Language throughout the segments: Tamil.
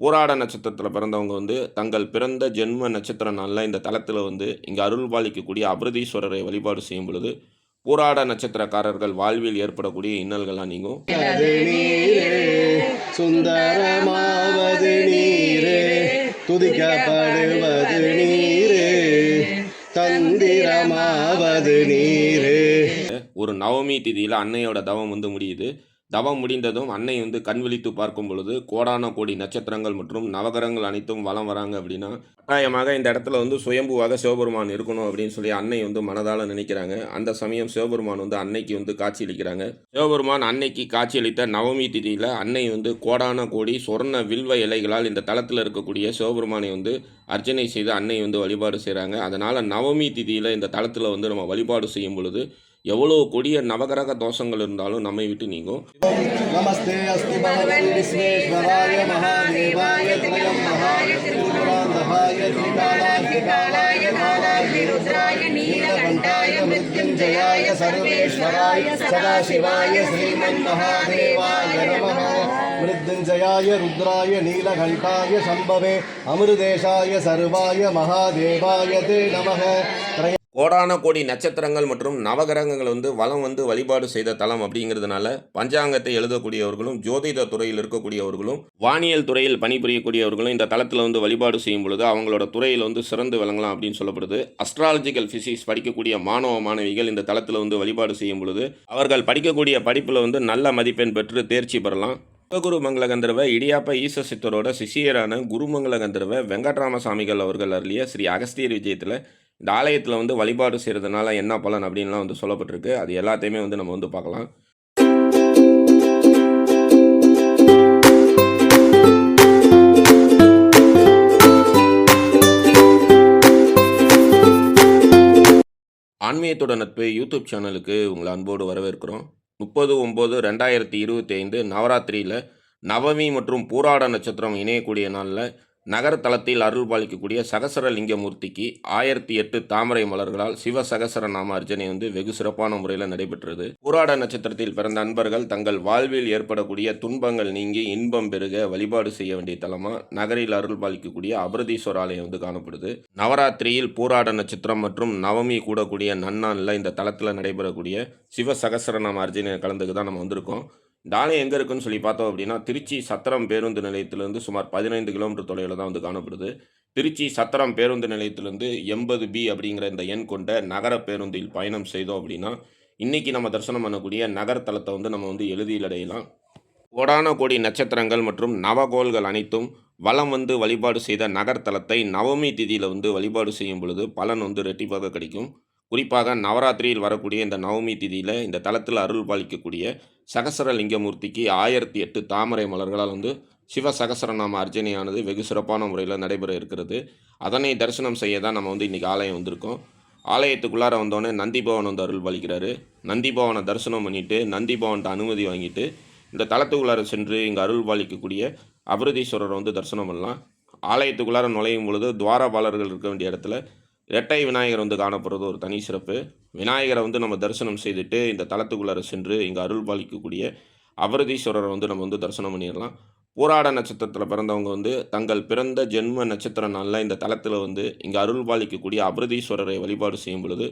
பூராட நட்சத்திரத்தில் பிறந்தவங்க வந்து தங்கள் பிறந்த ஜென்ம நட்சத்திர நாளில் இந்த தலத்தில் வந்து இங்கே அருள் பாலிக்கக்கூடிய அபிரதீஸ்வரரை வழிபாடு செய்யும் பொழுது பூராட நட்சத்திரக்காரர்கள் வாழ்வில் ஏற்படக்கூடிய இன்னல்கள்லாம் நீங்கும். சுந்தரமாவது நீரே துதிக்கப்படுவது நீரே தந்திரமாவது நீரே. ஒரு நவமி திதியில் அன்னையோட தவம் வந்து முடியுது. தவம் முடிந்ததும் அன்னை வந்து கண் விழித்து பார்க்கும் பொழுது கோடான கோடி நட்சத்திரங்கள் மற்றும் நவகரங்கள் அனைத்தும் வலம் வராங்க அப்படின்னா கட்டாயமாக இந்த இடத்துல வந்து சுயம்புவாக சிவபெருமான் இருக்கணும் அப்படின்னு சொல்லி அன்னை வந்து மனதால் நினைக்கிறாங்க. அந்த சமயம் சிவபெருமான் வந்து அன்னைக்கு வந்து காட்சியளிக்கிறாங்க. சிவபெருமான் அன்னைக்கு காட்சியளித்த நவமி திதியில் அன்னை வந்து கோடான கோடி சொர்ண வில்வ இலைகளால் இந்த தளத்தில் இருக்கக்கூடிய சிவபெருமானை வந்து அர்ச்சனை செய்து அன்னை வந்து வழிபாடு செய்கிறாங்க அதனால் நவமி திதியில் இந்த தளத்தில் வந்து நம்ம வழிபாடு செய்யும் பொழுது எவ்வளோ கொடிய நவகிரக தோஷங்கள் இருந்தாலும் நம்மை விட்டு நீங்கும். நமஸ்தே அஸ்தி பகவதி விஸ்வேஸ்வராய மகாதேவாய திரயம் மகாய திரிபுராந்தகாய திரிகாலாய காலாய ருத்ராய நீலகண்டாய மிருத்யுஞ்சயாய சர்வேஸ்வராய சதாசிவாய ஸ்ரீமன் மகாதேவாய நமः. மிருத்யுஞ்சயாய ருத்ராய நீலகண்டாய சம்பவே அமிர்தேஷாய சர்வாய மகாதேவாய தே நமः. திரய கோடான கோடி நட்சத்திரங்கள் மற்றும் நவகிரகங்கள் வந்து வளம் வந்து வழிபாடு செய்த தலம் அப்படிங்கிறதுனால பஞ்சாங்கத்தை எழுதக்கூடியவர்களும் ஜோதிட துறையில் இருக்கக்கூடியவர்களும் வானியல் துறையில் பணிபுரியக்கூடியவர்களும் இந்த தளத்தில் வந்து வழிபாடு செய்யும் பொழுது அவங்களோட துறையில் வந்து சிறந்து விளங்கலாம் அப்படின்னு சொல்லப்படுது. அஸ்ட்ராலஜிக்கல் ஃபிசிக்ஸ் படிக்கக்கூடிய மாணவ மாணவிகள் இந்த தளத்தில் வந்து வழிபாடு செய்யும் பொழுது அவர்கள் படிக்கக்கூடிய படிப்பில் வந்து நல்ல மதிப்பெண் பெற்று தேர்ச்சி பெறலாம். சிவகுரு மங்கள கந்தர்வ இடியாப்ப ஈச சித்தரோட சிஷியரான குருமங்கள கந்தர்வ வெங்கட்ராம சாமிகள் அவர்கள் அருளிய ஸ்ரீ அகஸ்தியர் விஜயத்தில் இந்த ஆலயத்தில் வந்து வழிபாடு செய்கிறதுனால என்ன பலன் அப்படின்லாம் வந்து சொல்லப்பட்டிருக்கு. அது எல்லாத்தையுமே வந்து நம்ம வந்து பார்க்கலாம். ஆன்மீகத்தோட நட்பு யூடியூப் சேனலுக்கு உங்களை அன்போடு வரவேற்கிறோம். முப்பது ஒம்பது ரெண்டாயிரத்தி இருபத்தி ஐந்து நவராத்திரியில் நவமி மற்றும் பூராட நட்சத்திரம் இணையக்கூடிய நாளில் நகர தளத்தில் அருள் பாலிக்கக்கூடிய சகசரலிங்கமூர்த்திக்கு ஆயிரத்தி எட்டு தாமரை மலர்களால் சிவ சகசர நாம அர்ச்சனை வந்து வெகு சிறப்பான முறையில் நடைபெற்றது. புராட நட்சத்திரத்தில் பிறந்த அன்பர்கள் தங்கள் வாழ்வில் ஏற்படக்கூடிய துன்பங்கள் நீங்கி இன்பம் பெருக வழிபாடு செய்ய வேண்டிய தலமா நகரில் அருள் பாலிக்கக்கூடிய அபரதீஸ்வர ஆலயம் வந்து காணப்படுது. நவராத்திரியில் பூராட நட்சத்திரம் மற்றும் நவமி கூடக்கூடிய நன்னாளில் இந்த தளத்தில் நடைபெறக்கூடிய சிவ சகசரநாம அர்ச்சனை கலந்துக்கு தான் நம்ம வந்திருக்கோம். இந்த ஆலயம் எங்கே இருக்குன்னு சொல்லி பார்த்தோம் அப்படின்னா திருச்சி சத்திரம் பேருந்து நிலையத்திலிருந்து சுமார் பதினைந்து கிலோமீட்டர் தொலைவில் தான் வந்து காணப்படுது. திருச்சி சத்திரம் பேருந்து நிலையத்திலேருந்து எண்பது பி அப்படிங்கிற இந்த எண் கொண்ட நகர பேருந்தில் பயணம் செய்தோம் அப்படின்னா இன்றைக்கி நம்ம தரிசனம் பண்ணக்கூடிய நகரத்தலத்தை வந்து நம்ம வந்து எழுதியில் அடையலாம். கோடான கோடி நட்சத்திரங்கள் மற்றும் நவகோள்கள் அனைத்தும் வளம் வந்து வழிபாடு செய்த நகர்த்தலத்தை நவமி திதியில் வந்து வழிபாடு செய்யும் பொழுது பலன் வந்து ரெட்டிப்பாக கிடைக்கும். குறிப்பாக நவராத்திரியில் வரக்கூடிய இந்த நவமி திதியில் இந்த தலத்தில் அருள் பாலிக்கக்கூடிய சகசர லிங்கமூர்த்திக்கு ஆயிரத்தி எட்டு தாமரை மலர்களால் வந்து சிவ சகசரநாம அர்ச்சனையானது வெகு சிறப்பான முறையில் நடைபெற இருக்கிறது. அதனை தரிசனம் செய்ய தான் நம்ம வந்து இன்றைக்கி ஆலயம் வந்திருக்கோம். ஆலயத்துக்குள்ளார வந்தோடனே நந்தி பவன் வந்து அருள் பாலிக்கிறாரு. நந்தி பவனை தரிசனம் பண்ணிவிட்டு நந்திபவன்ட்ட அனுமதி வாங்கிட்டு இந்த தளத்துக்குள்ளார சென்று இங்கே அருள் பாலிக்கக்கூடிய அபிரதீஸ்வரரை வந்து தரிசனம் பண்ணலாம். ஆலயத்துக்குள்ளார நுழையும் பொழுது துவாரபாலர்கள் இருக்க வேண்டிய இடத்துல இரட்டை விநாயகர் வந்து காணப்படுறது ஒரு தனி சிறப்பு. விநாயகரை வந்து நம்ம தரிசனம் செய்துட்டு இந்த தளத்துக்குள்ளார சென்று இங்கே அருள் பாலிக்கக்கூடிய அபரதீஸ்வரரை வந்து நம்ம வந்து தரிசனம் பண்ணிடலாம். போராட நட்சத்திரத்தில் பிறந்தவங்க வந்து தங்கள் பிறந்த ஜென்ம நட்சத்திர நாளில் இந்த தளத்தில் வந்து இங்கே அருள் பாலிக்கக்கூடிய அபரதீஸ்வரரை வழிபாடு செய்யும் பொழுது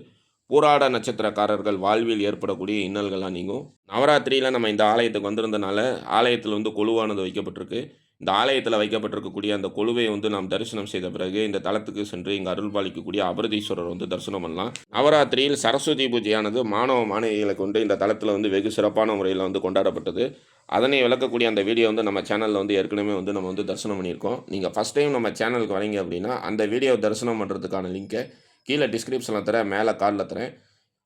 பூராட நட்சத்திரக்காரர்கள் வாழ்வில் ஏற்படக்கூடிய இன்னல்கள்லாம் நீங்கும். நவராத்திரியில் நம்ம இந்த ஆலயத்துக்கு வந்திருந்தனால ஆலயத்தில் வந்து கொலுவானது வைக்கப்பட்டிருக்கு. இந்த ஆலயத்தில் வைக்கப்பட்டிருக்கக்கூடிய அந்த கொழுவை வந்து நாம் தரிசனம் செய்த பிறகு இந்த தளத்துக்கு சென்று இங்கே அருள் பாலிக்கக்கூடிய அபரதீஸ்வரர் வந்து தரிசனம் பண்ணலாம். நவராத்திரியில் சரஸ்வதி பூஜையானது மாணவ மாணவிகளை கொண்டு இந்த தளத்தில் வந்து வெகு சிறப்பான முறையில் வந்து கொண்டாடப்பட்டது. அதனை விளக்கக்கூடிய அந்த வீடியோ வந்து நம்ம சேனலில் வந்து ஏற்கனவே வந்து நம்ம வந்து தரிசனம் பண்ணியிருக்கோம். நீங்கள் ஃபஸ்ட் டைம் நம்ம சேனலுக்கு வரீங்க அப்படின்னா அந்த வீடியோ தரிசனம் பண்ணுறதுக்கான லிங்க்கை கீழே டிஸ்கிரிப்ஷனில் தரேன் மேலே கார்டில் தரேன்.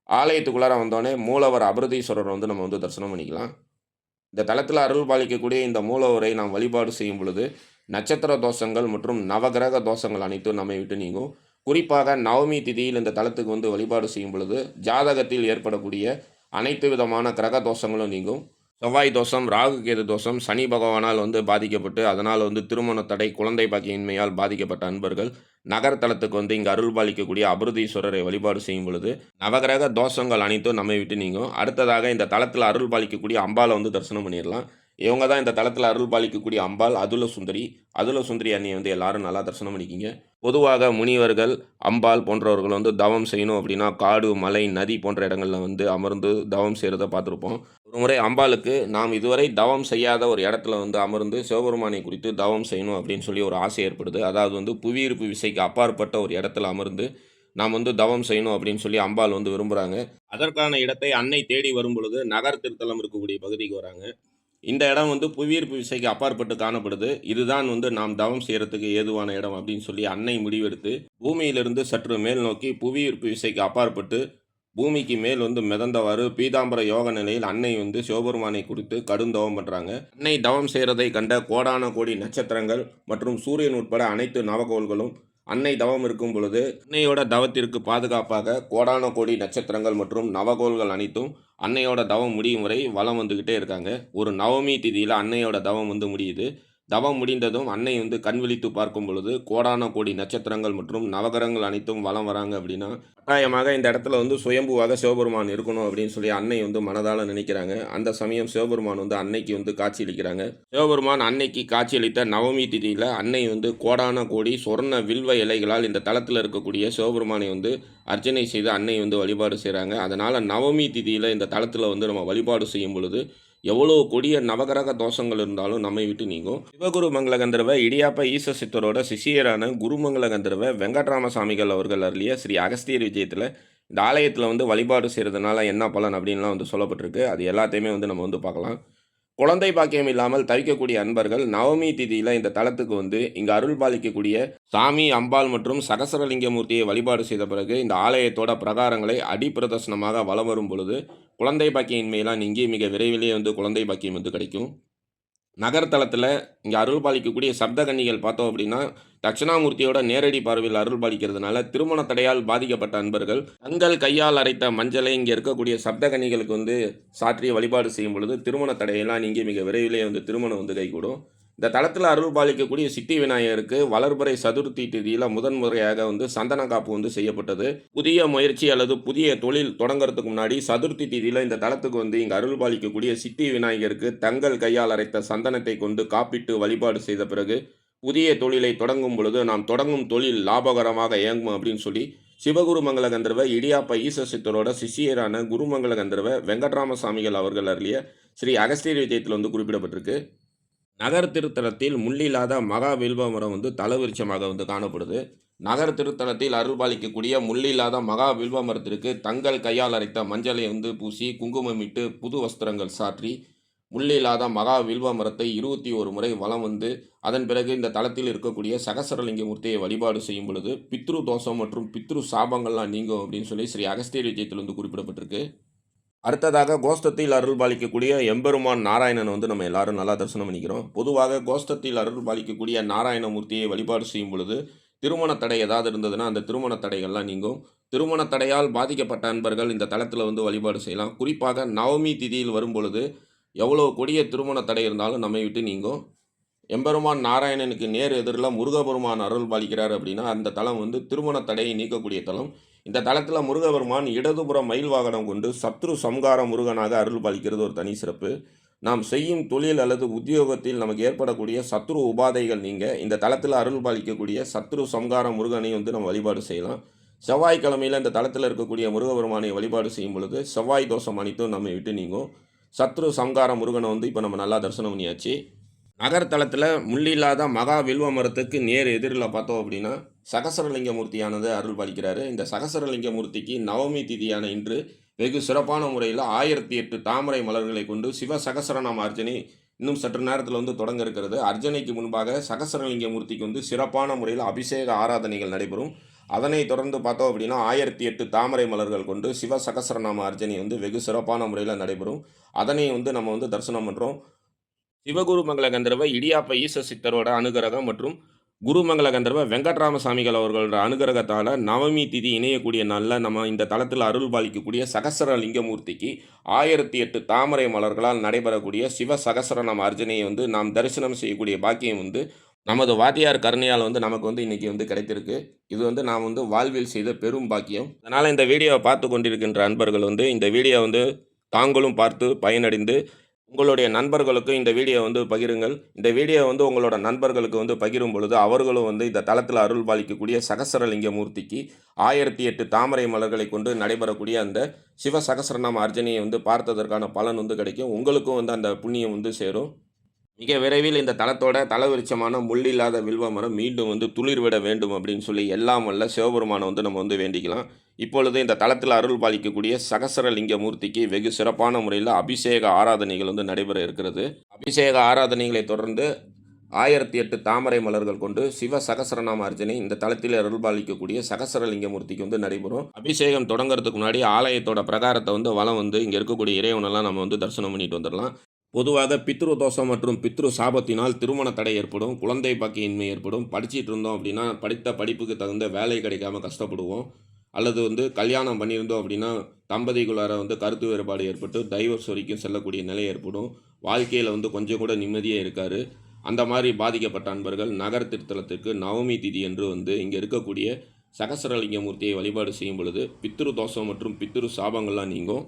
ஆலயத்துக்குள்ளார வந்தோடனே மூலவர் அபரதீஸ்வரர் வந்து நம்ம வந்து தரிசனம் பண்ணிக்கலாம். இந்த தளத்தில் அருள் பாலிக்கக்கூடிய இந்த மூலவரை நாம் வழிபாடு செய்யும் பொழுது நட்சத்திர தோஷங்கள் மற்றும் நவகிரக தோஷங்கள் அனைத்தும் நம்மை விட்டு நீங்கும். குறிப்பாக நவமி திதியில் இந்த தளத்துக்கு வந்து வழிபாடு செய்யும் பொழுது ஜாதகத்தில் ஏற்படக்கூடிய அனைத்து விதமான கிரக தோஷங்களும் நீங்கும். செவ்வாய் தோஷம் ராகு கேது தோஷம் சனி பகவானால் வந்து பாதிக்கப்பட்டு அதனால் வந்து திருமண தடை குழந்தை பாக்கியின்மையால் பாதிக்கப்பட்ட அன்பர்கள் நகர்த்தலத்துக்கு வந்து இங்கே அருள் பாலிக்கக்கூடிய அபிருதீஸ்வரரை வழிபாடு செய்யும் பொழுது நவகிரக தோஷங்கள் அனைத்தும் நம்மை விட்டு நீங்கும். அடுத்ததாக இந்த தளத்தில் அருள் பாலிக்கக்கூடிய அம்பாலை வந்து தரிசனம் பண்ணிடலாம். இவங்க தான் இந்த தளத்தில் அருள் பாலிக்கக்கூடிய அம்பாள் அதுல சுந்தரி. அதுல சுந்தரி அண்ணியை வந்து எல்லாரும் நல்லா தரிசனம் பண்ணிக்கிங்க. பொதுவாக முனிவர்கள் அம்பாள் போன்றவர்கள் வந்து தவம் செய்யணும் அப்படின்னா காடு மலை நதி போன்ற இடங்களில் வந்து அமர்ந்து தவம் செய்கிறத பார்த்துருப்போம். ஒரு முறை அம்பாளுக்கு நாம் இதுவரை தவம் செய்யாத ஒரு இடத்துல வந்து அமர்ந்து சிவபெருமானை குறித்து தவம் செய்யணும் அப்படின்னு சொல்லி ஒரு ஆசை ஏற்படுது. அதாவது வந்து புவியீர்ப்பு விசைக்கு அப்பாற்பட்ட ஒரு இடத்துல அமர்ந்து நாம் வந்து தவம் செய்யணும் அப்படின்னு சொல்லி அம்பாள் வந்து விரும்புகிறாங்க அதற்கான இடத்தை அன்னை தேடி வரும் பொழுது நகர் திருத்தலம் இருக்கக்கூடிய பகுதிக்கு வராங்க. இந்த இடம் வந்து புவியீர்ப்பு விசைக்கு அப்பாற்பட்டு காணப்படுது. இதுதான் வந்து நாம் தவம் செய்கிறதுக்கு ஏதுவான இடம் அப்படின்னு சொல்லி அன்னை முடிவெடுத்து பூமியிலிருந்து சற்று மேல் நோக்கி புவியீர்ப்பு விசைக்கு அப்பாற்பட்டு பூமிக்கு மேல் வந்து மிதந்தவாறு பீதாம்பர யோக நிலையில் அன்னை வந்து சிவபெருமானை குறித்து கடும் தவம் பண்ணுறாங்க அன்னை தவம் செய்கிறதை கண்ட கோடான கோடி நட்சத்திரங்கள் மற்றும் சூரியன் உட்பட அனைத்து நவகோள்களும் அன்னை தவம் இருக்கும் பொழுது அன்னையோட தவத்திற்கு பாதுகாப்பாக கோடான கோடி நட்சத்திரங்கள் மற்றும் நவகோள்கள் அனைத்தும் அன்னையோட தவம் முடியும் வரை வலம் வந்துக்கிட்டே இருக்காங்க. ஒரு நவமி திதியில் அன்னையோட தவம் வந்து முடியுது. தவம் முடிந்ததும் அன்னை வந்து கண் விழித்து பார்க்கும் பொழுது கோடான கோடி நட்சத்திரங்கள் மற்றும் நவகரங்கள் அனைத்தும் வலம் வராங்க அப்படின்னா கட்டாயமாக இந்த இடத்துல வந்து சுயம்புவாக சிவபெருமான் இருக்கணும் அப்படின்னு சொல்லி அன்னை வந்து மனதால் நினைக்கிறாங்க. அந்த சமயம் சிவபெருமான் வந்து அன்னைக்கு வந்து காட்சியளிக்கிறாங்க. சிவபெருமான் அன்னைக்கு காட்சியளித்த நவமி திதியில் அன்னை வந்து கோடான கோடி சொர்ண வில்வ இலைகளால் இந்த தளத்தில் இருக்கக்கூடிய சிவபெருமானை வந்து அர்ச்சனை செய்து அன்னை வந்து வழிபாடு செய்கிறாங்க அதனால் நவமி திதியில் இந்த தளத்தில் வந்து நம்ம வழிபாடு செய்யும் பொழுது எவ்வளோ கொடிய நவகிரக தோஷங்கள் இருந்தாலும் நம்மை விட்டு நீங்கும். சிவகுரு மங்கள கந்தர்வ இடியாப்ப ஈச சித்தரோட சிஷியரான குருமங்கள கந்தர்வ அவர்கள் அருளிய ஸ்ரீ அகஸ்தியர் விஜயத்தில் இந்த ஆலயத்தில் வந்து வழிபாடு செய்கிறதுனால என்ன பலன் அப்படின்லாம் வந்து சொல்லப்பட்டிருக்கு. அது எல்லாத்தையுமே வந்து நம்ம வந்து பார்க்கலாம். குழந்தை பாக்கியம் இல்லாமல் தவிக்கக்கூடிய அன்பர்கள் நவமி திதியில் இந்த தலத்துக்கு வந்து இங்கே அருள் பாலிக்கக்கூடிய சாமி அம்பாள் மற்றும் சகசரலிங்க மூர்த்தியை வழிபாடு செய்த பிறகு இந்த ஆலயத்தோட பிரகாரங்களை அடிப்பிரதர்சனமாக வலம் வரும் பொழுது குழந்தை பாக்கியின்மையெல்லாம் நீங்கி மிக விரைவிலேயே வந்து குழந்தை பாக்கியம் வந்து கிடைக்கும். நகர்த்தலத்தில் இங்கே அருள் பாலிக்கக்கூடிய சப்தகன்னிகள் பார்த்தோம் அப்படின்னா தட்சிணாமூர்த்தியோட நேரடி பார்வையில் அருள் பாலிக்கிறதுனால திருமண தடையால் பாதிக்கப்பட்ட அன்பர்கள் தங்கள் கையால் அரைத்த மஞ்சளை இங்கே இருக்கக்கூடிய சப்தகன்னிகளுக்கு வந்து சாற்றி வழிபாடு செய்யும் பொழுது திருமண தடையெல்லாம் நீங்கள் மிக விரைவிலே வந்து திருமணம் வந்து கைகூடும். இந்த தளத்தில் அருள் பாலிக்கக்கூடிய சித்தி விநாயகருக்கு வளர்பறை சதுர்த்தி திதியில் முதன்முறையாக வந்து சந்தன காப்பு வந்து செய்யப்பட்டது. புதிய முயற்சி அல்லது புதிய தொழில் தொடங்குறதுக்கு முன்னாடி சதுர்த்தி திதியில் இந்த தளத்துக்கு வந்து இங்கே அருள் பாலிக்கக்கூடிய சித்தி விநாயகருக்கு தங்கள் கையால் அரைத்த சந்தனத்தை கொண்டு காப்பிட்டு வழிபாடு செய்த பிறகு புதிய தொழிலை தொடங்கும் பொழுது நாம் தொடங்கும் தொழில் லாபகரமாக இயங்கும் அப்படின்னு சொல்லி சிவகுரு மங்கள கந்தர்வ இடியாப்ப ஈச சித்தரோட சிஷியரான குருமங்கள கந்தர்வ வெங்கட்ராமசாமிகள் அவர்கள் அருளிய ஸ்ரீ அகஸ்தீர் விஜயத்தில் வந்து குறிப்பிடப்பட்டிருக்கு. நகர் திருத்தலத்தில் முள்ளில்லாத மகா வில்வ மரம் வந்து தலவிருச்சமாக வந்து காணப்படுது. நகர் திருத்தலத்தில் அருள்பாலிக்கக்கூடிய முள்ளில்லாத மகா வில்வ மரத்திற்கு தங்கள் கையால் அரைத்த மஞ்சளை வந்து பூசி குங்குமமிட்டு புது வஸ்திரங்கள் சாற்றி முள்ளில்லாத மகா வில்வ மரத்தை இருபத்தி ஒரு முறை வலம் வந்து அதன் பிறகு இந்த தலத்தில் இருக்கக்கூடிய சகசரலிங்க மூர்த்தியை வழிபாடு செய்யும் பொழுது பித்ரு தோஷம் மற்றும் பித்ரு சாபங்கள்லாம் நீங்கும் அப்படின்னு சொல்லி ஸ்ரீ அகஸ்திய விஜயத்தில் வந்து குறிப்பிடப்பட்டிருக்கு. அடுத்ததாக கோஷ்டத்தில் அருள் பாலிக்கக்கூடிய எம்பெருமான் நாராயணன் வந்து நம்ம எல்லாரும் நல்லா தரிசனம் பண்ணிக்கிறோம். பொதுவாக கோஷ்டத்தில் அருள் பாலிக்கக்கூடிய நாராயணமூர்த்தியை வழிபாடு செய்யும் பொழுது திருமண தடை ஏதாவது இருந்ததுன்னா அந்த திருமண தடைகள்லாம் நீங்கும். திருமண தடையால் பாதிக்கப்பட்ட அன்பர்கள் இந்த தளத்தில் வந்து வழிபாடு செய்யலாம். குறிப்பாக நவமி திதியில் வரும் பொழுது எவ்வளோ கொடிய திருமண தடை இருந்தாலும் நம்மை விட்டு நீங்கும். எம்பெருமான் நாராயணனுக்கு நேர் எதிரில் முருகபெருமான் அருள் பாலிக்கிறார் அப்படின்னா அந்த தளம் வந்து திருமண தடையை நீக்கக்கூடிய தலம். இந்த தளத்தில் முருகபெருமான் இடதுபுறம் மயில் வாகனம் கொண்டு சத்ரு சம்கார முருகனாக அருள் பாலிக்கிறது ஒரு தனி சிறப்பு. நாம் செய்யும் தொழில் அல்லது உத்தியோகத்தில் நமக்கு ஏற்படக்கூடிய சத்ரு உபாதைகள் நீங்கள் இந்த தளத்தில் அருள் பாலிக்கக்கூடிய சத்ரு சம்கார முருகனை வந்து நம்ம வழிபாடு செய்யலாம். செவ்வாய்க்கிழமையில் இந்த தளத்தில் இருக்கக்கூடிய முருகபெருமானை வழிபாடு செய்யும் பொழுது செவ்வாய் தோஷம் அனைத்தும் நம்ம விட்டு நீங்கும். சத்ரு சம்கார முருகனை வந்து இப்போ நம்ம நல்லா தரிசனம் பண்ணியாச்சு. நகர்த்தலத்தில் முள்ளில்லாத மகா வில்வ மரத்துக்கு நேர் எதிரில் பார்த்தோம் அப்படின்னா சகசரலிங்க மூர்த்தியானது அருள் பாலிக்கிறாரு. இந்த சகசரலிங்க மூர்த்திக்கு நவமி திதியான இன்று வெகு சிறப்பான முறையில் ஆயிரத்தி எட்டு தாமரை மலர்களை கொண்டு சிவ சகசரநாம அர்ச்சனை இன்னும் சற்று நேரத்தில் வந்து தொடங்க இருக்கிறது. அர்ச்சனைக்கு முன்பாக சகசரலிங்க மூர்த்திக்கு வந்து சிறப்பான முறையில் அபிஷேக ஆராதனைகள் நடைபெறும். அதனை தொடர்ந்து பார்த்தோம் அப்படின்னா ஆயிரத்தி எட்டு தாமரை மலர்கள் கொண்டு சிவ சகசரநாம அர்ச்சனை வந்து வெகு சிறப்பான முறையில் நடைபெறும். அதனை வந்து நம்ம வந்து தரிசனம் பண்ணுறோம் சிவகுரு மங்கள கந்தர்வ இடியாப்ப ஈச சித்தரோட அனுகிரகம் மற்றும் குருமங்கல கந்தர்வ வெங்கட்ராமசாமிகள் அவர்களோட அனுகிரகத்தால் நவமி திதி இணையக்கூடிய நாளில் நம்ம இந்த தளத்தில் அருள் பாலிக்கக்கூடிய சகசர லிங்கமூர்த்திக்கு ஆயிரத்தி எட்டு தாமரை மலர்களால் நடைபெறக்கூடிய சிவ சகசரநாம அர்ஜனையை வந்து நாம் தரிசனம் செய்யக்கூடிய பாக்கியம் வந்து நமது வாத்தியார் கருணையால் வந்து நமக்கு வந்து இன்றைக்கி வந்து கிடைத்திருக்கு. இது வந்து நாம் வந்து வாழ்வில் செய்த பெரும் பாக்கியம். அதனால் இந்த வீடியோவை பார்த்து கொண்டிருக்கின்ற அன்பர்கள் வந்து இந்த வீடியோ வந்து தாங்களும் பார்த்து பயனடைந்து உங்களுடைய நண்பர்களுக்கும் இந்த வீடியோ வந்து பகிருங்கள். இந்த வீடியோ வந்து உங்களோட நண்பர்களுக்கு வந்து பகிரும் பொழுது அவர்களும் வந்து இந்த தளத்தில் அருள் பாலிக்கக்கூடிய சகசரலிங்க மூர்த்திக்கு ஆயிரத்தி எட்டு தாமரை மலர்களை கொண்டு நடைபெறக்கூடிய அந்த சிவ சகசரநாம அர்ஜனையை வந்து பார்த்ததற்கான பலன் வந்து கிடைக்கும். உங்களுக்கும் வந்து அந்த புண்ணியம் வந்து சேரும். மிக விரைவில் இந்த தளத்தோட தலவிருச்சமான முள்ளில்லாத வில்வ மரம் மீண்டும் வந்து துளிர்விட வேண்டும் அப்படின்னு சொல்லி எல்லாம் வல்ல சிவபெருமானை வந்து நம்ம வந்து வேண்டிக்கலாம். இப்பொழுது இந்த தளத்தில் அருள் பாலிக்கக்கூடிய சகசரலிங்க மூர்த்திக்கு வெகு சிறப்பான முறையில் அபிஷேக ஆராதனைகள் வந்து நடைபெற இருக்கிறது. அபிஷேக ஆராதனைகளை தொடர்ந்து ஆயிரத்தி எட்டு தாமரை மலர்கள் கொண்டு சிவ சகசரநாம அர்ச்சனை இந்த தளத்தில் அருள் பாலிக்கக்கூடிய சகசரலிங்க மூர்த்திக்கு வந்து நடைபெறும். அபிஷேகம் தொடங்குறதுக்கு முன்னாடி ஆலயத்தோட பிரகாரத்தை வந்து வலம் வந்து இங்கே இருக்கக்கூடிய இறைவனெல்லாம் நம்ம வந்து தரிசனம் பண்ணிட்டு வந்துடலாம் பொதுவாக பித்ரு தோஷம் மற்றும் பித்ரு சாபத்தினால் திருமண தடை ஏற்படும் குழந்தை பாக்கியின்மை ஏற்படும். படிச்சிட்டு இருந்தோம் அப்படின்னா படித்த படிப்புக்கு தகுந்த வேலை கிடைக்காம கஷ்டப்படுவோம். அல்லது வந்து கல்யாணம் பண்ணியிருந்தோம் அப்படின்னா தம்பதிக்குள்ளார வந்து கருத்து வேறுபாடு ஏற்பட்டு டைவர்ஸ் வரைக்கும் செல்லக்கூடிய நிலை ஏற்படும். வாழ்க்கையில் வந்து கொஞ்சம் கூட நிம்மதியே இருக்காரு. அந்த மாதிரி பாதிக்கப்பட்ட அன்பர்கள் நகர திருத்தலத்திற்கு நவமி திதி என்று வந்து இங்கே இருக்கக்கூடிய சகசரலிங்க மூர்த்தியை வழிபாடு செய்யும் பொழுது பித்ரு தோஷம் மற்றும் பித்ரு சாபங்கள்லாம் நீங்கும்.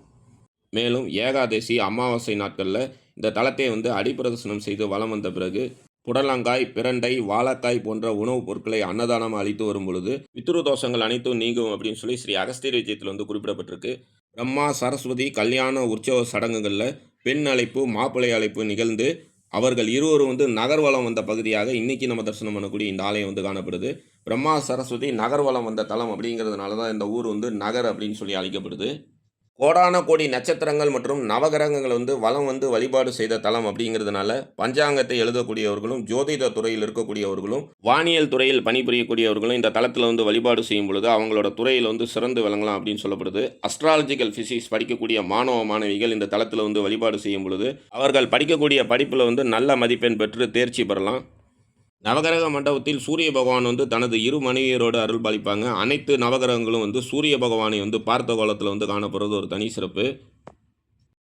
மேலும் ஏகாதசி அமாவாசை நாட்களில் இந்த தலத்தை வந்து அடிப்பிரதர்சனம் செய்து வலம் வந்த பிறகு புடலங்காய் பிரண்டை வாழைக்காய் போன்ற உணவுப் பொருட்களை அன்னதானம் அளித்து வரும் பொழுது பித்ரு தோஷங்கள் அனைத்தும் நீங்கும் அப்படின்னு சொல்லி ஸ்ரீ அகஸ்தீர் விஜயத்தில் வந்து குறிப்பிடப்பட்டிருக்கு. பிரம்மா சரஸ்வதி கல்யாண உற்சவ சடங்குகளில் பெண் அழைப்பு மாப்பிள்ளை அழைப்பு நிகழ்ந்து அவர்கள் இருவரும் வந்து நகர்வலம் வந்த பகுதியாக இன்னைக்கு நம்ம தரிசனம் பண்ணக்கூடிய இந்த ஆலயம் வந்து காணப்படுது. பிரம்மா சரஸ்வதி நகர்வலம் வந்த தலம் அப்படிங்கிறதுனால தான் இந்த ஊர் வந்து நகர் அப்படின்னு சொல்லி அழைக்கப்படுது. கோடான கோடி நட்சத்திரங்கள் மற்றும் நவகிரகங்கள் வந்து வளம் வந்து வழிபாடு செய்த தலம் அப்படிங்கிறதுனால பஞ்சாங்கத்தை எழுதக்கூடியவர்களும் ஜோதிட துறையில் இருக்கக்கூடியவர்களும் வானியல் துறையில் பணிபுரியக்கூடியவர்களும் இந்த தளத்தில் வந்து வழிபாடு செய்யும் பொழுது அவங்களோட துறையில் வந்து சிறந்து விளங்கலாம் அப்படின்னு சொல்லப்படுது. அஸ்ட்ராலஜிக்கல் ஃபிசிக்ஸ் படிக்கக்கூடிய மாணவ மாணவிகள் இந்த தளத்தில் வந்து வழிபாடு செய்யும் பொழுது அவர்கள் படிக்கக்கூடிய படிப்பில் வந்து நல்ல மதிப்பெண் பெற்று தேர்ச்சி பெறலாம். நவகிரக மண்டபத்தில் சூரிய பகவான் வந்து தனது இரு மனைவியரோடு அருள் பாலிப்பாங்க அனைத்து நவகிரகங்களும் வந்து சூரிய பகவானை வந்து பார்த்த கோலத்தில் வந்து காணப்படுறது ஒரு தனி சிறப்பு.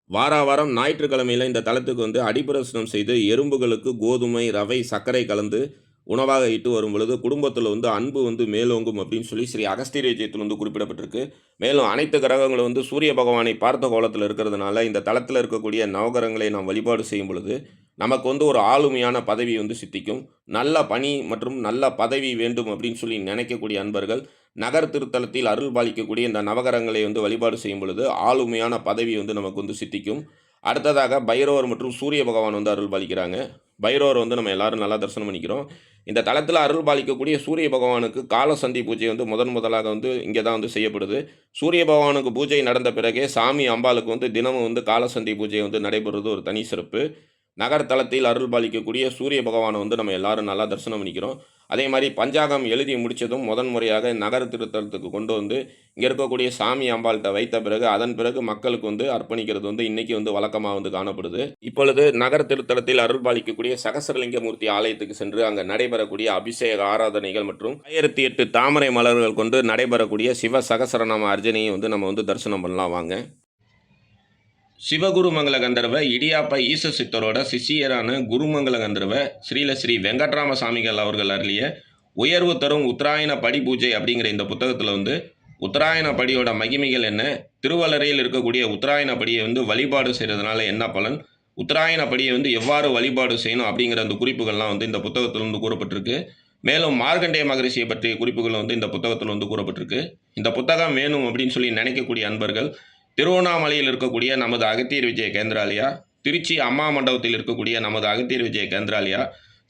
வார வாரம் ஞாயிற்றுக்கிழமையில் இந்த தலத்துக்கு வந்து அடிப்பிரசனம் செய்து எறும்புகளுக்கு கோதுமை ரவை சர்க்கரை கலந்து உணவாக இட்டு வரும் பொழுது குடும்பத்தில் வந்து அன்பு வந்து மேலோங்கும் அப்படின்னு சொல்லி ஸ்ரீ அகஸ்தீரஜயத்தில் வந்து குறிப்பிடப்பட்டிருக்கு. மேலும் அனைத்து கிரகங்களும் வந்து சூரிய பகவானை பார்த்த கோலத்தில் இருக்கிறதுனால இந்த தளத்தில் இருக்கக்கூடிய நவகிரகங்களை நாம் வழிபாடு செய்யும் பொழுது நமக்கு வந்து ஒரு ஆளுமையான பதவி வந்து சித்திக்கும். நல்ல பணி மற்றும் நல்ல பதவி வேண்டும் அப்படின்னு சொல்லி நினைக்கக்கூடிய அன்பர்கள் நகர் திருத்தலத்தில் அருள் பாலிக்கக்கூடிய இந்த நவகரங்களை வந்து வழிபாடு செய்யும் பொழுது ஆளுமையான பதவி வந்து நமக்கு வந்து சித்திக்கும். அடுத்ததாக பைரவர் மற்றும் சூரிய பகவான் வந்து அருள் பாலிக்கிறாங்க. பைரவர் வந்து நம்ம எல்லாரும் நல்லா தரிசனம் பண்ணிக்கிறோம். இந்த தளத்தில் அருள் பாலிக்கக்கூடிய சூரிய பகவானுக்கு காலசந்தி பூஜை வந்து முதன் முதலாக வந்து இங்கே தான் வந்து செய்யப்படுது. சூரிய பகவானுக்கு பூஜை நடந்த பிறகே சாமி அம்பாளுக்கு வந்து தினமும் வந்து காலசந்தி பூஜை வந்து நடைபெறுறது ஒரு தனி சிறப்பு. நகரத்தலத்தில் அருள் பாலிக்கக்கூடிய சூரிய பகவானை வந்து நம்ம எல்லாரும் நல்லா தரிசனம் பண்ணிக்கிறோம். அதே மாதிரி பஞ்சாகம் எழுதி முடித்ததும் முதன் முறையாக நகர திருத்தலத்துக்கு கொண்டு வந்து இங்கே இருக்கக்கூடிய சாமி அம்பாள்கிட்ட வைத்த பிறகு அதன் பிறகு மக்களுக்கு வந்து அர்ப்பணிக்கிறது வந்து இன்றைக்கி வந்து வழக்கமாக வந்து காணப்படுது. இப்பொழுது நகர திருத்தலத்தில் அருள் பாலிக்கக்கூடிய சகசரலிங்க மூர்த்தி ஆலயத்துக்கு சென்று அங்கே நடைபெறக்கூடிய அபிஷேக ஆராதனைகள் மற்றும் ஆயிரத்தி எட்டு தாமரை மலர்கள் கொண்டு நடைபெறக்கூடிய சிவ சகசரநாம அர்ச்சனையை வந்து நம்ம வந்து தரிசனம் பண்ணலாம். வாங்க. சிவகுருமங்கல கந்தர்வ இடியாப்ப ஈச சித்தரோட சிஷியரான குருமங்கல கந்தர்வ ஸ்ரீல ஸ்ரீ வெங்கட்ராம சாமிகள் அவர்கள் அருளிய உயர்வு தரும் உத்தராயண படி பூஜை அப்படிங்கிற இந்த புத்தகத்தில் வந்து உத்தராயண படியோட மகிமைகள் என்ன? திருவலரையில் இருக்கக்கூடிய உத்தராயண படியை வந்து வழிபாடு செய்கிறதுனால என்ன பலன்? உத்தராயண படியை வந்து எவ்வாறு வழிபாடு செய்யணும் அப்படிங்கிற அந்த குறிப்புகள்லாம் வந்து இந்த புத்தகத்தில் வந்து கூறப்பட்டிருக்கு. மேலும் மார்கண்டேய மகரிஷியை பற்றிய குறிப்புகள் வந்து இந்த புத்தகத்தில் வந்து கூறப்பட்டிருக்கு. இந்த புத்தகம் வேணும் அப்படின்னு சொல்லி நினைக்கக்கூடிய அன்பர்கள் திருவண்ணாமலையில் இருக்கக்கூடிய நமது அகத்தியர் விஜய கேந்திராலயா திருச்சி அம்மா மண்டபத்தில் இருக்கக்கூடிய நமது அகத்தியர் விஜய கேந்திராலயா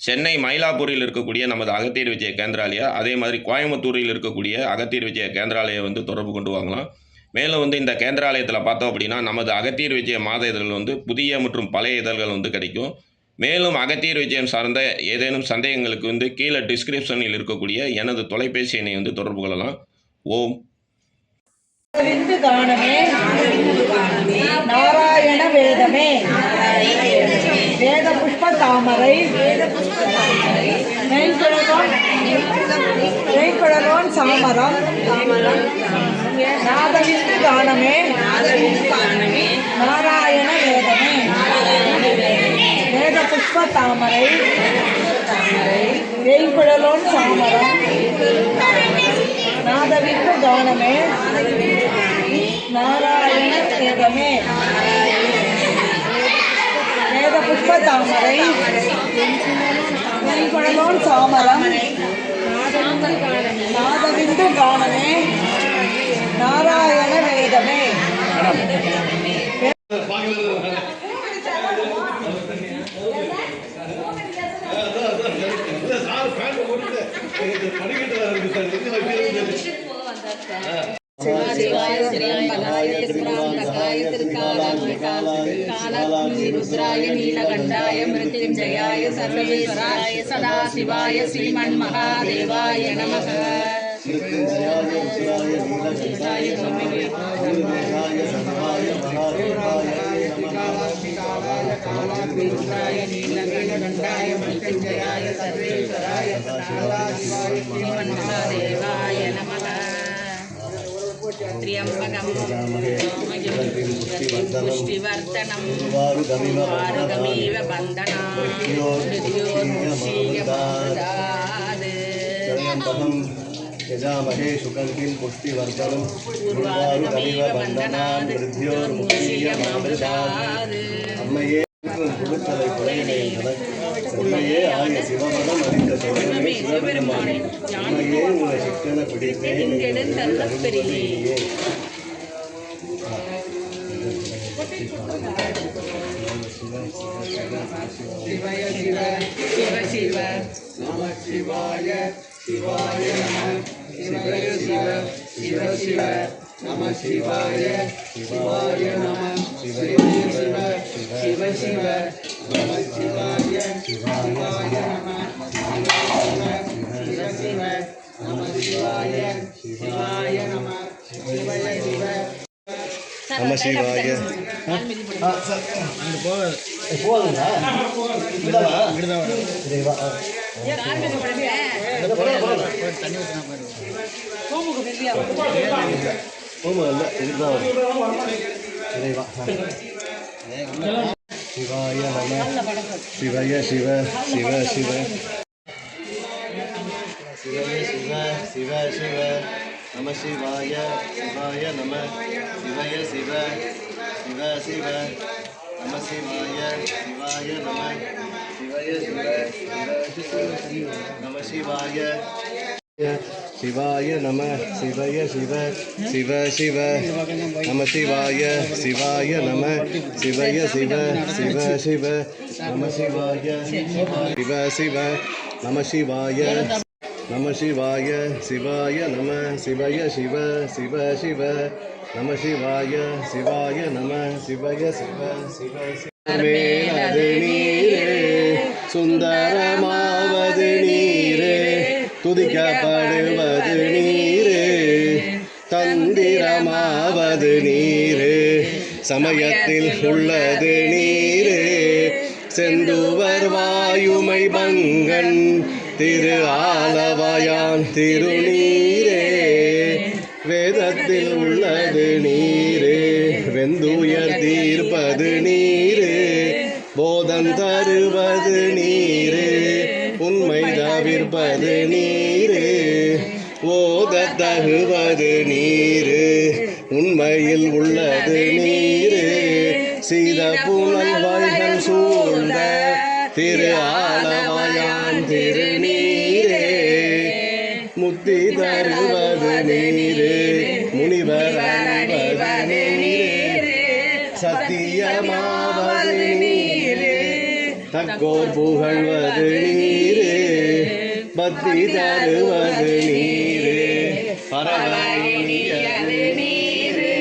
சென்னை மயிலாப்பூரில் இருக்கக்கூடிய நமது அகத்தியர் விஜய கேந்திராலயா அதே மாதிரி கோயம்புத்தூரில் இருக்கக்கூடிய அகத்தியர் விஜய கேந்திராலயம் வந்து தொடர்பு கொண்டு வாங்கலாம். மேலும் வந்து இந்த கேந்திராலயத்தில் பார்த்தோம் அப்படின்னா நமது அகத்தியர் விஜய மாத இதழ்கள் வந்து புதிய மற்றும் பழைய இதழ்கள் வந்து கிடைக்கும். மேலும் அகத்தியர் விஜயம் சார்ந்த ஏதேனும் சந்தேகங்களுக்கு வந்து கீழே டிஸ்கிரிப்ஷனில் இருக்கக்கூடிய எனது தொலைபேசி எண்ணை வந்து தொடர்பு கொள்ளலாம். ஓம் காணமே நாராயண வேதமே. வேத புஷ்ப தாமரை மெய்கழகம் சாமரம். நாதவிந்து காணமே நாராயண வேதமே. வேத புஷ்ப தாமரை நெய்குழலோன் சாமரம். நாதவிந்து கானமே நாராயண வேதமே வேத புஷ்ப தாமரை வெண்குழலோன் சாமரம் நாதவிந்து காணமே நாராயண வேதமே சார் பேண்ட் போட்டு நீலகண்டாய மிருத்யுஞ்சயாய சர்வேஸ்வராய சதாசிவாய विष्णुरूपाय नीलकण्ठाय यजामहे सुगंधिं पुष्टिवर्धनं गुरुवारुरमिव बन्धनान् वृद्ध्योर्मुक्षीयमामृतात् अम्मये அம்மையே புழுத்தலை குறையினை உண்மையே ஆய சிவபதம் அறிந்த சிவமே சிவபெருமானே உண்மையே உங்களை சிக்கன பிடித்தேன் கெடுந்தல்ல பெரியே சிவ சிவ சிவ சிவ நம சிவாய சிவாய நம சிவய சிவ சிவ சிவ சிவ சிவ நம சிவாய சிவாய நம சிவ சிவ நம சிவாய शिवाय शिवाय शिवाय शिव शिव शिव शिवाय शिवाय शिवाय नम शिवाय शिवाय नम शिवाय शिवाय शिवाय शिवाय नम शिवाय शिवाय नम शिवाय शिवाय नम शिवाय சிவாய நம சிவய சிவ சிவ சிவ. நம சிவாய சிவாய நம சிவய சிவ சிவ சிவ. நம சிவாய சிவ சிவ. நம சிவாய நம சிவாய சிவாய நம சிவய சிவ சிவ சிவ. நம சிவாய சிவாய நம சிவய சிவ சிவ சிவ. சுந்தரமா துதிக்கப்படுவது நீரு. தந்திரமாவது நீரு. சமயத்தில் உள்ளது நீரு. செந்துவர் வாயுமை பங்கன் திரு ஆலவாயான் திருநீரே. வேதத்தில் உள்ளது நீரு. வெந்துயர் தீர்ப்பது நீரு. போதம் தருவது நீரு. உண்மை தவிர்ப்பது நீர். ஓத தகுவது நீரே. உண்மையில் உள்ளது நீரே. சீத புனல் வைகள் சூழ்ந்த திரு ஆலவாயான் திருநீரே. முத்தி தருவது நீரே. முனிவர் அருள்வது சத்தியமாவது நீரே. தக்கோர் புகழ்வது நீரே. பக்தி தருவது நீர். பரவனியது நீரு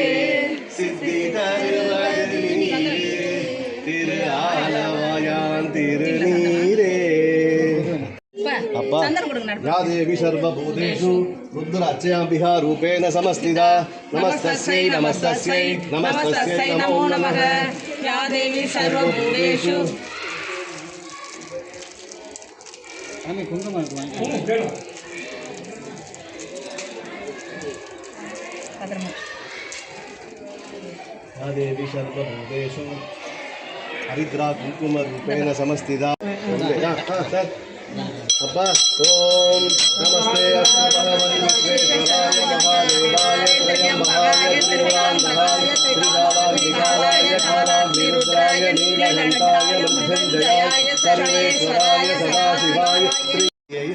சித்தி தருவது நீரு திரு ஆலவாயான் திருநீரே அப்பா யா தேவி சர்வபூதேஷு. सर्वभूतेषु या देवी सर्वभूतेषु हरिद्रा कुङ्कुमरूपेण समस्थिता अप्पा ॐ नमस्ते अस्तुभगवति विश्वेश्वराय महादेवाय त्रयम्बकाय त्रिपुरान्तकाय त्रिकालाय कालाग्निरुद्राय नीलकण्ठाय मृत्युञ्जयाय सर्वेश्वराय सदाशिवाय श्री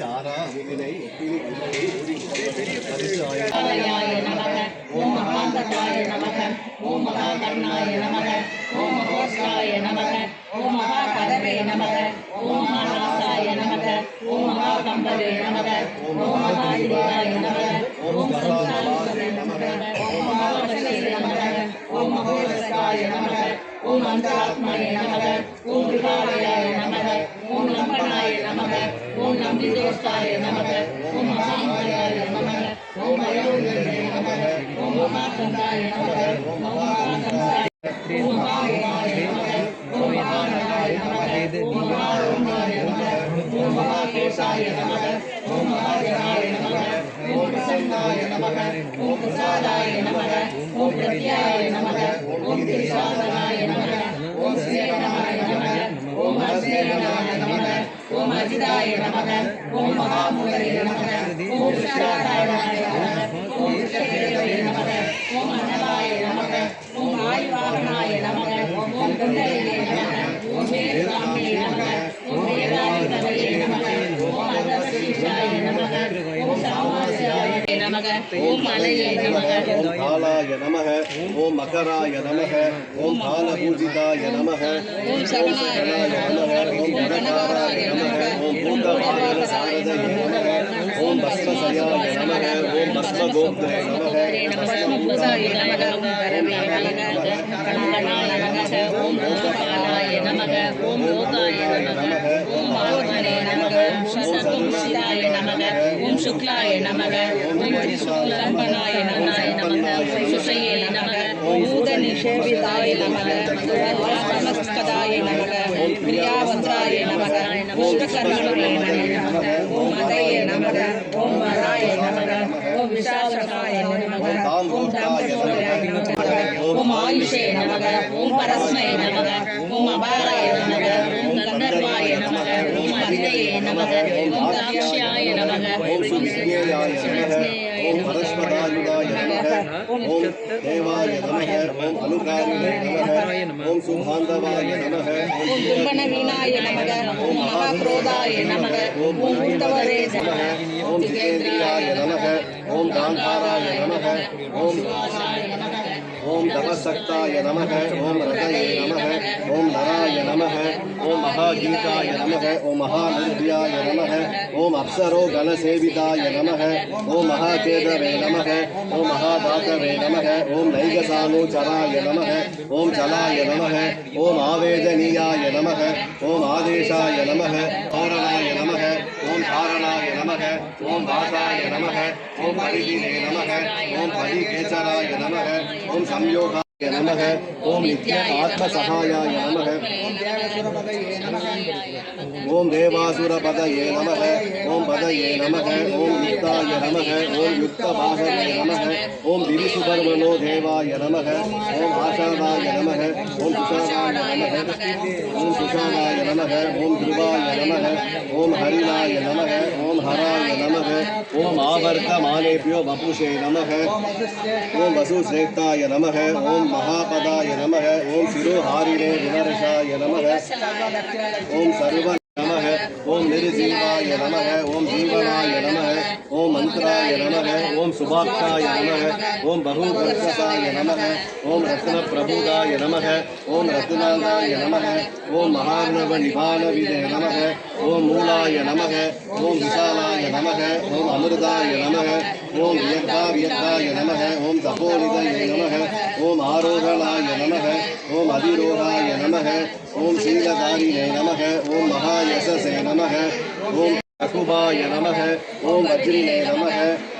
आरामिनै ஆலயாய நமக ஓம் மகாந்தகாய நமக ஓம் மகாகர்ணாய நமக ஓம் மகோஸ்தாய நமக ஓம் மகாகதவே நமக ஓம் மகாநாசாய நமக ஓம் மகாகம்பவே நமக ஓம் மகாதிரியாய நமக ஓம் சம்சாரிபவே நமக ஓம் மகாவசவே நமக ஓம் மகோதசாய நமக ஓம் அந்தராத்மாய நமக ஓம் விகாலயாய நமக ஓம் லம்பனாய நமக ஓம் நமக ஓம் ஓம் மகாகந்தாய நமக ஓம் மகாகந்தாய ஓம் மகாகந்தாய நமக ஓம் மகாகந்தாய நமக ஓம் மகாகந்தாய நமக ஓம் மகாகேசாய நமக ஓம் மகாஜனாய நமக ஓம் பிரசன்னாய நமக ஓம் பிரசாதாய நமக ஓம் பிரத்யாய நமக ஓம் திரிசாதனாய நமக ஓம் ஸ்ரீரமாய நமக ஓம் அஸ்ரேனாய நமக ஓம் அஜிதாய நமக ஓம் மகாமுகரே நமக ஓம் விஷாலாய நமக ஓம் விஷதேவே நமக ஓம் அனலாய நமக ஓம் ஆயுவாகனாய நமக ஓம் குண்டலினே நமக ஓம் வேதாம்பியே நமக ஓம் வேதாதிபதயே நமக ஓம் அதவசீஷாய நமக ஓம் சாமாசியாய நமக ஓம் மலையே நமக ஓம் காலாய நமக ஓம் மகராய நமக ஓம் காலபூஜிதாய நமக ஓம் சகனாய நமக ஓம் கணகாராய நமக ஓம் பூதபாலன சாரதயே நமக ஓம் பஸ்மசயாய நமக ஓம் பஸ்மகோப்தரே நமக பஸ்மபுதாய நமக ஓம் பரமே நமக கணகனாய நமக ஓம் லோகபாலாய நமக ஓம் லோகாய நமக ஓம் பாவகனே நமக ஓம் சதுர்ஷிதாய நமக ஓம் சுக்லாய நமக ஓம் திரிசூலம்பனாய நமனாய நமக சுசையே நமக ஓம் பூத நிஷேவிதாய நமக ஓம் நமக ஓம் நமக ஓம் நமக ஓம் மதயே நமக ஓம் மராய நமக ஓம் விஷாலகாய நமக ஓம் தாம்பரசோயாய நமக ஓம் ஆயுஷே நமக ஓம் பரஸ்மய நமக ஓம் அபாராய நமக ஓம் கந்தர்வாய நமக ஓம் அதிதயே நமக ஓம் சுவிஜ்ஞேயாய நமக ஓம் பரஸ்மதாயுதாய நமக ஓம் தேவாய நமக ஓம் அனுகாரிணே நமக ஓம் சுபாந்தவாய நமக ஓம் கும்பனவீனாய நமக ஓம் மகாக்ரோதாய நமக ஓம் உத்தவரே நமக ஓம் ஜிதேந்திரியாய நமக ஓம் காந்தாராய நமக ஓம் ஓம் தபசக்தாய நமக ஓம் ரதயே நமக ஓம் நராய நமக ஓம் மகாகீதாய நமக ஓம் மகாநிர்பியாய நமக ஓம் அப்சரோ கணசேவிதாய நமக ஓம் மகாகேதவே நமக ஓம் மகாதாத்தவே நமக ஓம் நைகசானூச்சராய நமக ஓம் ஜலாய நமக ஓம் ஆவேதனீயாய நமக ஓம் ஆதேశాய நமக தோரணாய நமக ஓம் தாரணாய நமக ஓம் வாசாய நமக ஓம் பரிதினே நமக ஓம் பதிகேசராய நமக ஓம் சம்யோகாய நமக ஓம் நித்ய ஆத்மசகாயாய நமக ஓம் தேவாசுரபதயே நமக ஓம் பதயே நமக ஓம் யுக்தாய நமக ஓம் யுக்த பாகவே நமக ஓம் திரிசுபர்மனோ தேவாய நமக ஓம் ஆஷாதாய நமக ஓம் சுஷாதாய நமக ஓம் சுஷாதாய நமக ஓம் துருவாய நமக ஓம் ஹரிணாய நமக ஓம் ஹராய நமக ஓம் ஆவர்த்தமானேபியோ வபுஷே நமக ஓம் வசுஸ்ரேஷ்டாய நமக ஓம் மகாபதாய நமக ஓம் சிரோஹாரிணே வினரசாய நமக ஓம் சர்வ நமக ஓம் நிருஜீவாய நமக ஓம் ஜீவனாய நமக ஓம் மந்திராய நமக ஓம் சுபாக்ஷாய நமக ஓம் பகுகர்ஷசாய நமக ஓம் ரத்ன பிரபுதாய நமக ஓம் ரத்னாந்தாய நமக ஓம் மகார்ணவ நிபான விதே நமக ஓம் மூலாய நமக ஓம் விஷாலாய நமக ஓம் அமிர்தாய நமக ஓம் வியர்கா வியர்காய நமக ஓம் தபோனிதய நமக ஓம் ஆரோகணாய நமக ஓம் அதிரோகாய நமக ஓம் சீலதாரிணே நமக ஓம் மகாயசசே நமக ஓம் அகுபாய நமக ஓம் வஜ்ரினே நமக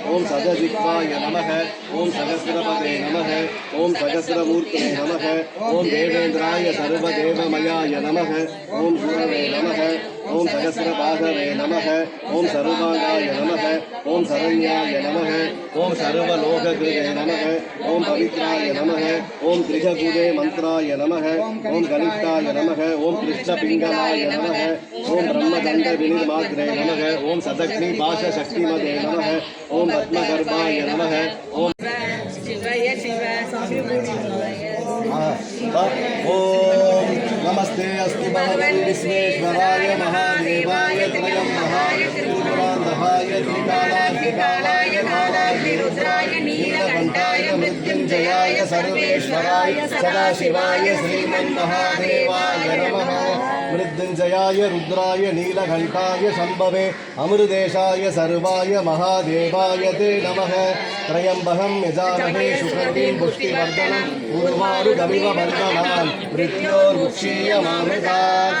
ஓம் சதஜித்வாய நமக ஓம் சகசிரபதே நமக ஓம் சகசிரமூர்த்தே நமக ஓம் தேவேந்திராய சர்வதேவமயாய நமக ஓம் குரவே நமக ஓம் சகசிரபாகவே நமக ஓம் சர்வாங்காய நமக ஓம் சரண்யாய நமக ஓம் சர்வலோககிருதே நமக ஓம் பவித்ராய நமக ஓம் திரிககுதே மந்த்ராய நமக ஓம் கலிஷ்டாய நமக ஓம் கிருஷ்ணபிங்களாய நமக ஓம் பிரம்மதண்ட வினிர்மாத்ரே நமக ஓம் சதக்னி பாஷ சக்திமதே நமக ஓம் பத்மகர்பாய நமக ஓம் சிவய சிவ ஓம் நமஸ்தே அஸ்து பகவன் விஸ்வேஸ்வராய மகாதேவாய மிருத்யுஞ்சயாய ருத்ராய நீலகண்டாய சம்பவே அமிர்தேஷாய சர்வாய மகாதேவாய தே நமः திரையம்பகம் யஜாமகே சுகந்தீம் புஷ்டிவர்தனம். உருமாருகமிவ பந்தனான் மிருத்யோர் முக்ஷீயமாமிருதாத்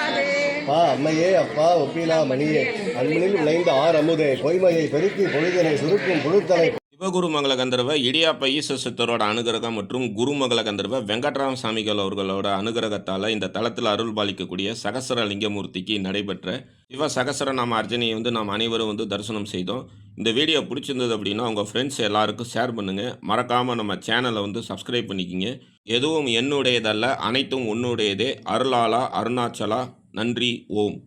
அப்பா அம்மையே அப்பா ஒப்பிலா மணியே அன்பினில் விளைந்த ஆர் அமுதே பொய்மையை பெருக்கி பொழுதனை சுருக்கும் புழுத்தனை சிவகுருமங்கல கந்தர்வ இடியாப்ப ஈஸ்வர சித்தரோட அனுகிரகம் மற்றும் குருமங்கல கந்தர்வ வெங்கட்ராம சாமிகள் அவர்களோட அனுகிரகத்தால் இந்த தளத்தில் அருள் பாலிக்கக்கூடிய சகசர லிங்கமூர்த்திக்கு நடைபெற்ற சிவ சகசரநாம அர்ஜனையை வந்து நாம் அனைவரும் வந்து தரிசனம் செய்தோம். இந்த வீடியோ பிடிச்சிருந்தது அப்படின்னா உங்கள் ஃப்ரெண்ட்ஸ் எல்லாருக்கும் ஷேர் பண்ணுங்கள் மறக்காமல் நம்ம சேனலை வந்து சப்ஸ்கிரைப் பண்ணிக்கிங்க. எதுவும் என்னுடையதல்ல அனைத்தும் உன்னுடையதே. அருளாலா அருணாச்சலா நன்றி ஓம்.